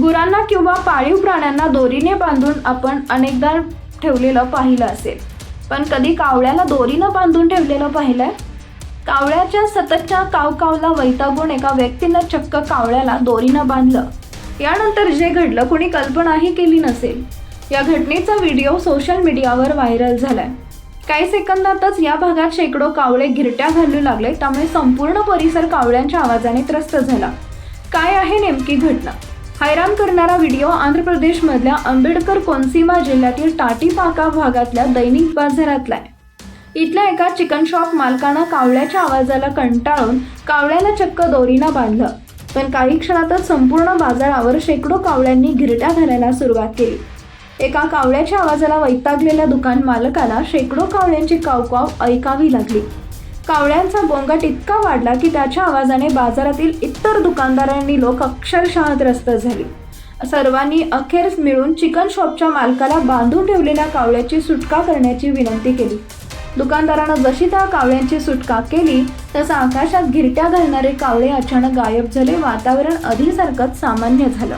गुरांना किंवा पाळीव प्राण्यांना दोरीने बांधून आपण अनेकदा ठेवलेलं पाहिलं असेल. पण कधी कावळ्याला दोरीनं बांधून ठेवलेलं पाहिलंय? कावळ्याच्या सततच्या कावकावला वैतागून एका व्यक्तीनं चक्क कावळ्याला दोरीनं बांधलं. यानंतर जे घडलं कुणी कल्पनाही केली नसेल. या घटनेचा व्हिडिओ सोशल मीडियावर व्हायरल झालाय. काही सेकंदातच या भागात शेकडो कावळे गिरट्या घालू लागले त्यामुळे संपूर्ण परिसर कावळ्यांच्या आवाजाने त्रस्त झाला. काय आहे नेमकी घटना? हैराण करणारा व्हिडिओ आंध्र प्रदेशमधल्या आंबेडकर कोनसीमा जिल्ह्यातील टाटीपाका भागातल्या दैनिक बाजारातला आहे इथल्या एका चिकन शॉप मालकानं कावळ्याच्या आवाजाला कंटाळून कावळ्याला चक्क दोरीनं बांधलं. पण काही क्षणातच संपूर्ण बाजारावर शेकडो कावळ्यांनी गिरट्या घालायला सुरुवात केली. एका कावळ्याच्या आवाजाला वैतागलेल्या दुकान मालकाला शेकडो कावळ्यांची कावकाव ऐकावी लागली. कावळ्यांचा गोंगाट इतका वाढला की त्याच्या आवाजाने बाजारातील इतर दुकानदारांनी लोक अक्षरशः त्रस्त झाली. सर्वांनी अखेर मिळून चिकन शॉपच्या मालकाला बांधून ठेवलेल्या कावळ्याची सुटका करण्याची विनंती केली. दुकानदारानं जशी त्या कावळ्यांची सुटका केली तसं आकाशात गिरट्या घालणारे कावळे अचानक गायब झाले वातावरण आधीसारखंच सामान्य झालं.